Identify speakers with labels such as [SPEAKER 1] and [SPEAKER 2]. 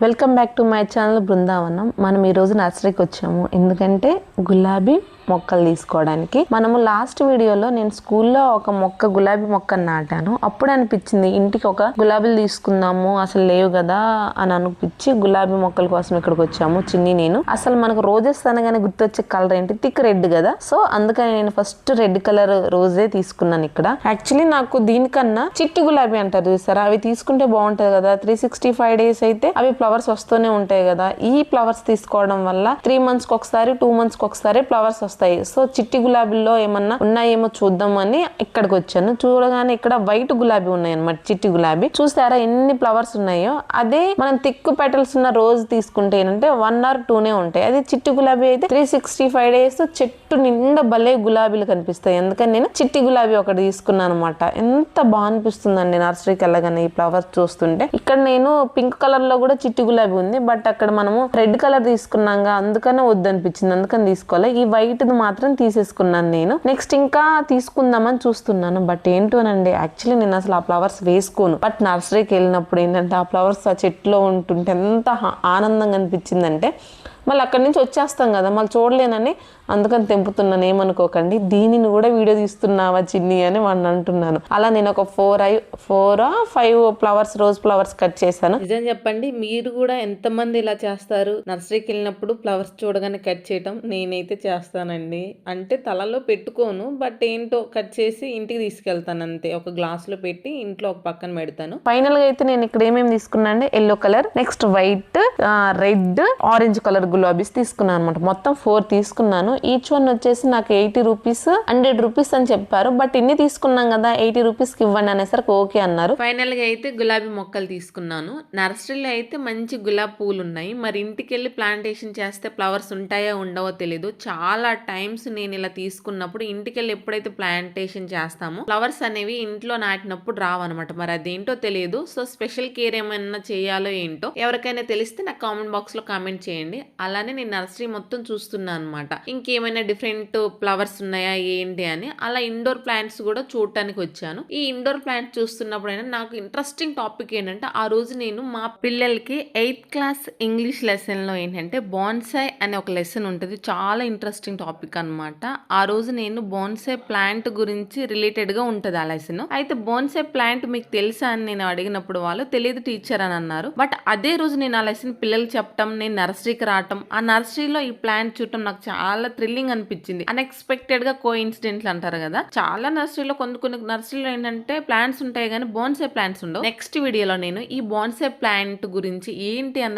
[SPEAKER 1] Welcome back to my channel Brindavanam మనం ఈరోజు నర్సరీకి వచ్చాము. ఎందుకంటే గులాబీ మొక్కలు తీసుకోవడానికి. మనము లాస్ట్ వీడియోలో నేను స్కూల్లో ఒక మొక్క గులాబీ మొక్క నాటాను. అప్పుడు అనిపించింది ఇంటికి ఒక గులాబీలు తీసుకుందాము అసలు లేవు కదా అని అనిపించి గులాబీ మొక్కల కోసం ఇక్కడికి వచ్చాము చిన్ని నేను. అసలు మనకు రోజెస్ అనగానే గుర్తొచ్చే కలర్ ఏంటి? థిక్ రెడ్ కదా. సో అందుకని నేను ఫస్ట్ రెడ్ కలర్ రోజే తీసుకున్నాను ఇక్కడ. యాక్చువల్లీ నాకు దీనికన్నా చిట్టి గులాబీ అంటారు చూసారా? అవి తీసుకుంటే బాగుంటది కదా. త్రీ సిక్స్టీ ఫైవ్ డేస్ అయితే అవి ఫ్లవర్స్ వస్తూనే ఉంటాయి కదా. ఈ ఫ్లవర్స్ తీసుకోవడం వల్ల త్రీ మంత్స్కి ఒకసారి టూ మంత్స్కి ఒకసారి ఫ్లవర్స్ వస్తాయి. సో చిట్టి గులాబీల్లో ఏమన్నా ఉన్నాయేమో చూద్దామని ఇక్కడికి వచ్చాను. చూడగానే ఇక్కడ వైట్ గులాబీ ఉన్నాయి అనమాట చిట్టి గులాబీ. చూసారా ఎన్ని ఫ్లవర్స్ ఉన్నాయో? అదే మనం తిక్కు పెటల్స్ ఉన్న రోజు తీసుకుంటే ఏంటంటే వన్ ఆర్ టూనే ఉంటాయి. అదే చిట్టి గులాబీ అయితే త్రీ సిక్స్టీ ఫైవ్ డేస్ చెట్టు నిండా భలే గులాబీలు కనిపిస్తాయి. ఎందుకని నేను చిట్టి గులాబీ ఒకటి తీసుకున్నాను అనమాట ఎంత బాగా అనిపిస్తుందండి నర్సరీకి వెళ్ళగానే ఈ ఫ్లవర్స్ చూస్తుంటే. ఇక్కడ నేను పింక్ కలర్లో కూడా చిట్టి గులాబీ ఉంది. బట్ అక్కడ మనము రెడ్ కలర్ తీసుకున్నాగా అందుకనే వద్దనిపించింది. అందుకని తీసుకోవాలి ఈ వైట్ మాత్రం తీసేసుకున్నాను నేను. నెక్స్ట్ ఇంకా తీసుకుందామని చూస్తున్నాను. బట్ ఏంటోనండి యాక్చువల్లీ నేను అసలు ఆ ఫ్లవర్స్ వేసుకోను. బట్ నర్సరీకి వెళ్ళినప్పుడు ఏంటంటే ఆ ఫ్లవర్స్ ఆ చెట్టులో ఉంటుంటే ఎంత ఆనందంగా అనిపించిందంటే మళ్ళీ అక్కడి నుంచి వచ్చేస్తాం కదా మళ్ళీ చూడలేనని అందుకని తెంపుతున్నాను ఏమనుకోకండి. దీనిని కూడా వీడియో తీస్తున్నావా చిన్ని అని వాడిని అంటున్నాను. అలా నేను ఒక four I four five flowers rose flowers cut చేశాను.
[SPEAKER 2] నిజం చెప్పండి మీరు కూడా ఎంతమంది ఇలా చేస్తారు? నర్సరీకి వెళ్ళినప్పుడు ఫ్లవర్స్ చూడగానే కట్ చేయటం నేనైతే చేస్తానండి. అంటే తలలో పెట్టుకోను బట్ ఏంటో కట్ చేసి ఇంటికి తీసుకెళ్తాను అంతే. ఒక గ్లాసులో పెట్టి ఇంట్లో ఒక పక్కన పెడతాను.
[SPEAKER 1] ఫైనల్గా అయితే నేను ఇక్కడ ఏమేమి తీసుకున్నా అంటే yellow colour next white red orange colour గులాబీస్ తీసుకున్నాను అనమాట మొత్తం ఫోర్ తీసుకున్నాను. ఈచ్ వన్ వచ్చేసి నాకు ఎయిటీ రూపీస్ హండ్రెడ్ రూపీస్ అని చెప్పారు. బట్ ఇన్ని తీసుకున్నాం కదా ఎయిటీ రూపీస్ ఇవ్వండి అనేసరికి ఓకే అన్నారు.
[SPEAKER 2] ఫైనల్గా అయితే గులాబీ మొక్కలు తీసుకున్నాను. నర్సరీలో అయితే మంచి గులాబీ పూలు ఉన్నాయి. మరి ఇంటికి వెళ్ళి ప్లాంటేషన్ చేస్తే ఫ్లవర్స్ ఉంటాయో ఉండవో తెలీదు. చాలా టైమ్స్ నేను ఇలా తీసుకున్నప్పుడు ఇంటికి వెళ్ళి ఎప్పుడైతే ప్లాంటేషన్ చేస్తామో ఫ్లవర్స్ అనేవి ఇంట్లో నాటినప్పుడు రావన్నమాట. మరి అదేంటో తెలియదు సో స్పెషల్ కేర్ ఏమైనా చేయాలో ఏంటో ఎవరికైనా తెలిస్తే నాకు కామెంట్ బాక్స్లో కామెంట్ చేయండి. అలానే నేను నర్సరీ మొత్తం చూస్తున్నాను అనమాట ఇంకేమైనా డిఫరెంట్ ఫ్లవర్స్ ఉన్నాయా ఏంటి అని. అలా ఇండోర్ ప్లాంట్స్ కూడా చూడటానికి వచ్చాను. ఈ ఇండోర్ ప్లాంట్ చూస్తున్నప్పుడైనా నాకు ఇంట్రెస్టింగ్ టాపిక్ ఏంటంటే ఆ రోజు నేను మా పిల్లలకి ఎయిత్ క్లాస్ ఇంగ్లీష్ లెసన్లో ఏంటంటే బాన్సాయ్ అనే ఒక లెసన్ ఉంటుంది. చాలా ఇంట్రెస్టింగ్ టాపిక్ అనమాట ఆ రోజు నేను బోన్సాయ్ ప్లాంట్ గురించి రిలేటెడ్గా ఆ లెసన్. అయితే బోన్సాయ్ ప్లాంట్ మీకు తెలుసా అని నేను అడిగినప్పుడు వాళ్ళు తెలియదు టీచర్ అని అన్నారు. బట్ అదే రోజు నేను ఆ లెసన్ పిల్లలకి చెప్పడం నేను నర్సరీకి రావడం రావటం ఆ నర్సరీలో ఈ ప్లాంట్ చూడటం నాకు చాలా థ్రిల్లింగ్ అనిపించింది. అన్ఎక్స్పెక్టెడ్గా కో ఇన్సిడెంట్లు అంటారు కదా. చాలా నర్సరీలో కొన్ని కొన్ని నర్సరీలో ఏంటంటే ప్లాంట్స్ ఉంటాయి కానీ బోన్సే ప్లాంట్స్ ఉండవు. నెక్స్ట్ వీడియోలో నేను ఈ బోన్సే ప్లాంట్ గురించి ఏంటి అన్న